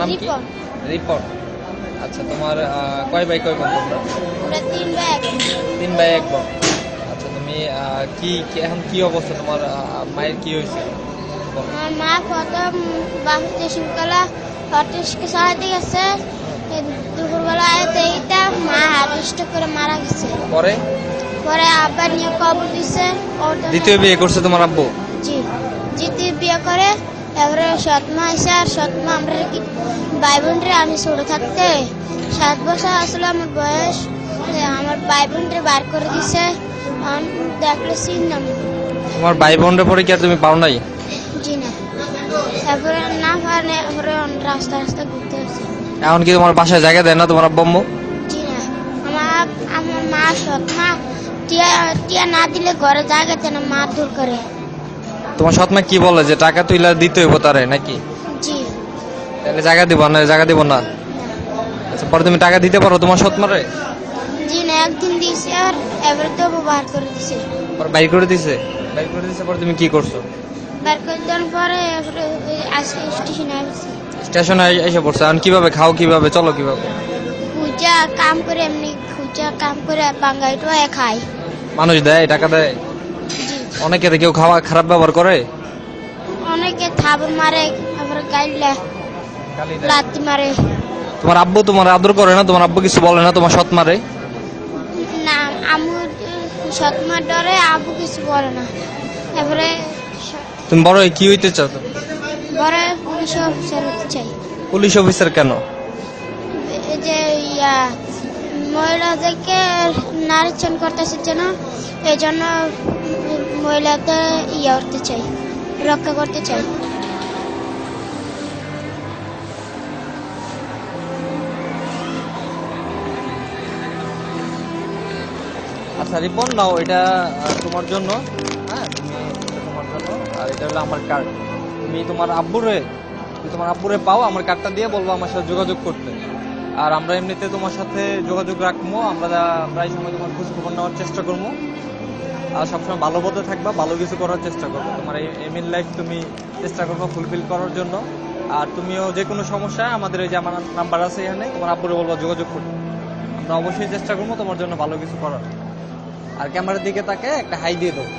নাম কি? রিপন। আচ্ছা তোমার কয় বাই কয় বন্ধ? তিন বাই এক। তিন তুমি কি এখন কি অবস্থা তোমার? মায়ের কি হয়েছে? মা প্রথম বাসতে শুরুকালা হটিসকে চালাতে গেছে। দুপুরবেলা এইটা মা হার্ট করে মারা গেছে। পরে? পরে আবার নিয়ে কবর দিছে দ্বিতীয় বিয়ে করছে তোমার আব্বু? জি। দ্বিতীয় বিয়ে করে এবারে সৎমা এসে আর সৎমা আমরা কি ভাই বোনরে আমি ছোট থাকতে সাত বছর আসলে আমার বয়স আমার ভাই বোনরে বার করে দিছে। আমি দেখলে চিনলাম তোমার ভাই বোনের পরে কি আর তুমি পাও নাই? জি না। তারপরে না পারে এবারে রাস্তা রাস্তা ঘুরতে হচ্ছে এখন কি তোমার বাসায় জায়গা দেয় না তোমার আব্বু আম্মু জি না। আমার আমার মা সৎমা টিয়া টিয়া না দিলে ঘরে জায়গা দেয় না মা দূর করে। তোমার সৎমা কি বলে যে টাকা তুইলা দিতে হইব তারে নাকি? জি। তাহলে জায়গা দিব না জায়গা দিব না। আচ্ছা পরে তুমি টাকা দিতে পারো তোমার সৎমারে জি না একদিন দিয়েছে আর এবারে তো বার করে দিছে। বাইর করে দিছে? বাইর করে দিছে পরে তুমি কি করছ? বার করে দেওয়ার পরে আজকে স্টেশনে আসছি স্টেশনে এসে পড়ছে। এখন কীভাবে খাও কীভাবে চলো কীভাবে? খুঁজা কাম করে এমনি খুঁজা কাম করে বাঙ্গাইটো খাই। মানুষ দেয় টাকা দেয়? অনেকে কেউ খাওয়া খারাপ ব্যবহার করে? অনেকে থাবর মারে আবার গাইলে লাত্তি মারে। তোমার আব্বু তোমার আদর করে না? তোমার আব্বু কিছু বলে না? তোমার সৎ মারে? আমু সৎমার ডরে আবু কিছু বলে না। এবারে তুমি বড় কি হইতে চাও? বড় পুলিশ অফিসার হতে চাই। পুলিশ অফিসার কেন? এই যে ইয়া মহিলাদেরকে নারীচন করতেছে যেন এই জন্য মহিলাদের ইয়া করতে চাই রক্ষা করতে চাই। আচ্ছা রিপন, নাও, এটা তোমার জন্য। হ্যাঁ তুমি তোমার জন্য। আর এটা হলো আমার কার্ড তুমি তোমার আব্বুরে, তুমি তোমার আব্বুরে পাও, আমার কার্ডটা দিয়ে বলব আমার সাথে যোগাযোগ করতে। আর আমরা এমনিতে তোমার সাথে যোগাযোগ রাখব, আমরা প্রায় সময় তোমার খোঁজ খবর নেওয়ার চেষ্টা করব। আর সবসময় ভালো পথে থাকবা, ভালো কিছু করার চেষ্টা করব। তোমার এই এম ইন লাইফ তুমি চেষ্টা করব ফুলফিল করার জন্য। আর তুমিও যে কোনো সমস্যা আমাদের এই যে আমার নাম্বার আছে এখানে, তোমার আব্বুরে বলব যোগাযোগ করতে। আমরা অবশ্যই চেষ্টা করব তোমার জন্য ভালো কিছু করার। আর ক্যামেরার দিকে তাকে একটা হাই দিয়ে দেবো।